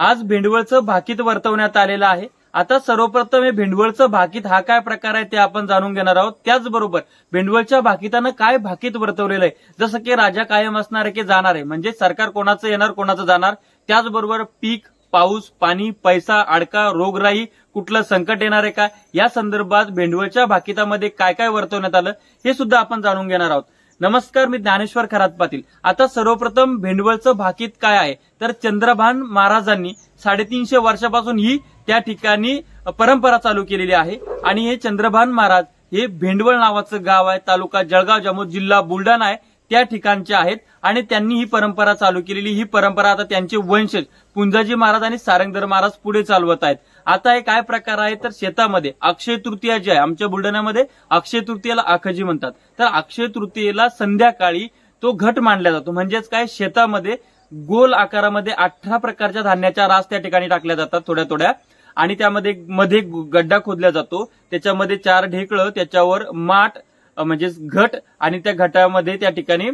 आज भेंडवळचं भाकीत वर्तवण्यात आलेलं आहे. आता सर्वप्रथम हे भेंडवळचं भाकीत हा काय प्रकार आहे ते आपण जाणून घेणार आहोत. त्याचबरोबर भेंडवळच्या भाकीतानं काय भाकीत वर्तवलेलं आहे? जसं की राजा कायम असणार आहे की जाणार आहे? म्हणजे सरकार कोणाचं येणार कोणाचं जाणार? त्याचबरोबर पीक पाऊस पाणी पैसा अडका रोगराई कुठलं संकट येणार आहे का? या संदर्भात भेंडवळच्या भाकितामध्ये काय काय वर्तवण्यात आलं हे सुद्धा आपण जाणून घेणार आहोत. नमस्कार मी ज्ञानेश्वर खरात पाटील. आता सर्वप्रथम भेंडवळचं भाकीत काय आहे? तर चंद्रभान महाराजांनी साडेतीनशे वर्षापासून ही त्या ठिकाणी परंपरा चालू केलेली आहे. आणि हे चंद्रभान महाराज हे भेंडवळ नावाचं गाव आहे. तालुका जळगाव जामोद जिल्हा बुलढाणा आहे. त्या ठिकाणचे आहेत आणि त्यांनी ही परंपरा चालू केलेली. ही परंपरा आता त्यांचे वंशज पुंजाजी महाराज आणि सारंगधर महाराज पुढे चालवत आहेत. आता हे काय प्रकार आहे तर शेतामध्ये अक्षय तृतीया जी आहे आमच्या बुलढाण्यामध्ये अक्षय तृतीयाला आखजी म्हणतात. तर अक्षय तृतीयेला संध्याकाळी तो घट मांडला जातो. म्हणजेच काय? शेतामध्ये गोल आकारामध्ये अठरा प्रकारच्या धान्याच्या रास त्या ठिकाणी टाकल्या जातात थोड्या थोड्या. आणि त्यामध्ये मध्ये गड्डा खोदला जातो. त्याच्यामध्ये चार ढेकळं त्याच्यावर माठ म्हणजेच घट आणि त्या घटामध्ये त्या ठिकाणी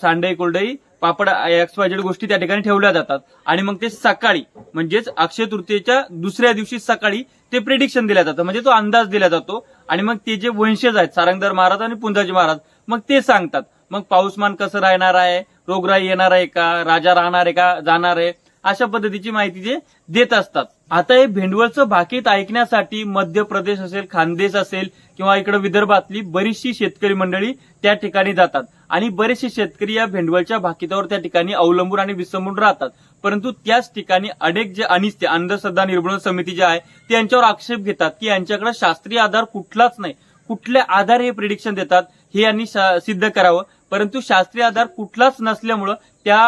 सांडई कुरडई पापड एक्सवायजेड गोष्टी त्या ठिकाणी ठेवल्या जातात. आणि मग ते सकाळी म्हणजेच अक्षय तृतीयेच्या दुसऱ्या दिवशी सकाळी ते प्रिडिक्शन दिल्या जातं म्हणजे तो अंदाज दिला जातो. आणि मग ते जे वंशज आहेत सारंगदार महाराज आणि पुंजाजी महाराज मग ते सांगतात. मग पाऊसमान कसं राहणार आहे? रोगराई येणार आहे का? राजा राहणार आहे का? जाणार आहे? अशा पद्धतीची माहिती ते देत असतात. आता हे भेंडवळचं भाकीत ऐकण्यासाठी मध्य प्रदेश असेल खानदेश असेल किंवा इकडे विदर्भातली बरीचशी शेतकरी मंडळी त्या ठिकाणी जातात. आणि बरेचसे शेतकरी या भेंडवळच्या भाकितावर त्या ठिकाणी अवलंबून आणि विसंबून राहतात. परंतु त्याच ठिकाणी अनेक जे अनिष्ट अंधश्रद्धा निर्मूलन समिती जे आहे ते यांच्यावर आक्षेप घेतात की यांच्याकडे शास्त्रीय आधार कुठलाच नाही. कुठल्या आधार हे प्रिडिक्शन देतात हे यांनी सिद्ध करावं. परंतु शास्त्रीय आधार कुठलाच नसल्यामुळं त्या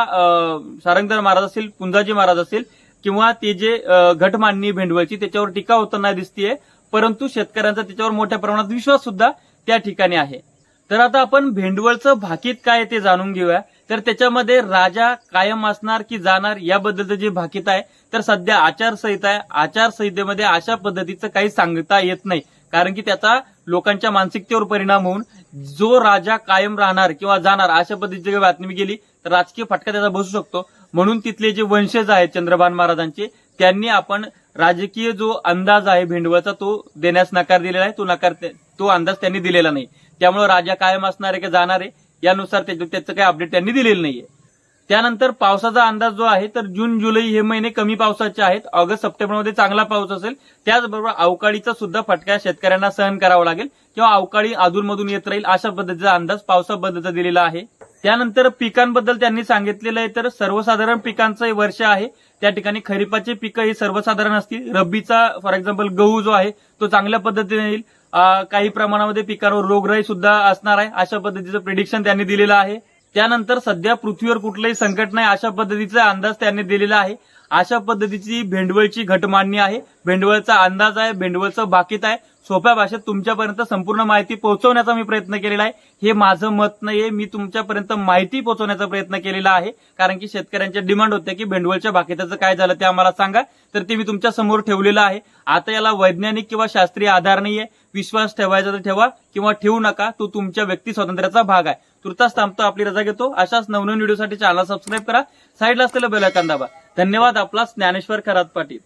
सारंगदार महाराज असेल पुंजाजी महाराज असेल किंवा ते जे घटमांडणी घट भेंडवळची त्याच्यावर टीका होताना दिसतीये परंतु शेतकऱ्यांचा त्याच्यावर मोठ्या प्रमाणात विश्वास सुद्धा त्या ठिकाणी आहे. तर आता आपण भेंडवळचं भाकीत काय ते जाणून घेऊया. तर त्याच्यामध्ये राजा कायम असणार की जाणार याबद्दलचं जे भाकीत आहे तर सध्या आचारसंहिता आहे. आचारसंहितेमध्ये अशा पद्धतीचं काही सांगता येत नाही. कारण की त्याचा लोकांच्या मानसिकतेवर परिणाम होऊन जो राजा कायम राहणार किंवा जाणार अशा पद्धतीची बातमी गेली तर राजकीय फटका त्याचा बसू शकतो. म्हणून तिथले जे वंशज आहेत चंद्रभान महाराजांचे त्यांनी आपण राजकीय जो अंदाज आहे भेंडवळचा तो देण्यास नकार दिलेला आहे. तो नकार तो अंदाज त्यांनी दिलेला नाही. त्यामुळे राजा कायम असणार आहे का जाणार आहे यानुसार त्याचं त्याचं काही अपडेट त्यांनी दिलेलं नाहीये. त्यानंतर पावसाचा अंदाज जो आहे तर जून जुलै हे महिने कमी पावसाचे आहेत. ऑगस्ट सप्टेंबरमध्ये चांगला पाऊस असेल. त्याचबरोबर अवकाळीचा सुद्धा फटका शेतकऱ्यांना सहन करावा लागेल. किंवा अवकाळी अधूनमधून येत राहील अशा पद्धतीचा अंदाज पावसाबद्दलचा दिलेला आहे. त्यानंतर पिकांबद्दल त्यांनी सांगितलेलं आहे तर सर्वसाधारण पिकांचं हे वर्ष आहे. त्या ठिकाणी खरीपाचे पिकं ही सर्वसाधारण असतील. रब्बीचा फॉर एक्झाम्पल गहू जो आहे तो चांगल्या पद्धतीने येईल. काही प्रमाणामध्ये पिकांवर रोगराई सुद्धा असणार आहे. अशा पद्धतीचं प्रिडिक्शन त्यांनी दिलेलं आहे. त्यानंतर सध्या पृथ्वीवर कुठलंही संकट नाही. अशा पद्धतीचा अंदाज त्यांनी दिलेला आहे. अशा पद्धतीची भेंडवळची घटमांडणी आहे. भेंडवळचा अंदाज आहे भेंडवळचं बाकीत आहे. सोप्या भाषेत तुमच्यापर्यंत संपूर्ण माहिती पोहोचवण्याचा मी प्रयत्न केलेला आहे. हे माझं मत नाहीये. मी तुमच्यापर्यंत माहिती पोहोचवण्याचा प्रयत्न केलेला आहे. कारण की शेतकऱ्यांच्या डिमांड होत्या की भेंडवळच्या बाकीताचं काय झालं ते आम्हाला सांगा. तर ते मी तुमच्यासमोर ठेवलेलं आहे. आता याला वैज्ञानिक किंवा शास्त्रीय आधार नाहीये. विश्वास ठेवायचा तर ठेवा किंवा ठेवू नका. तो तुमच्या व्यक्ती स्वातंत्र्याचा भाग आहे. तुर्तास थांबतो आपली रजा घेतो. अशाच नवनवीन व्हिडिओसाठी चॅनल सबस्क्राईब करा. साईडला असलेलं बेल दाबा. धन्यवाद आपला ज्ञानेश्वर खरात पाटील.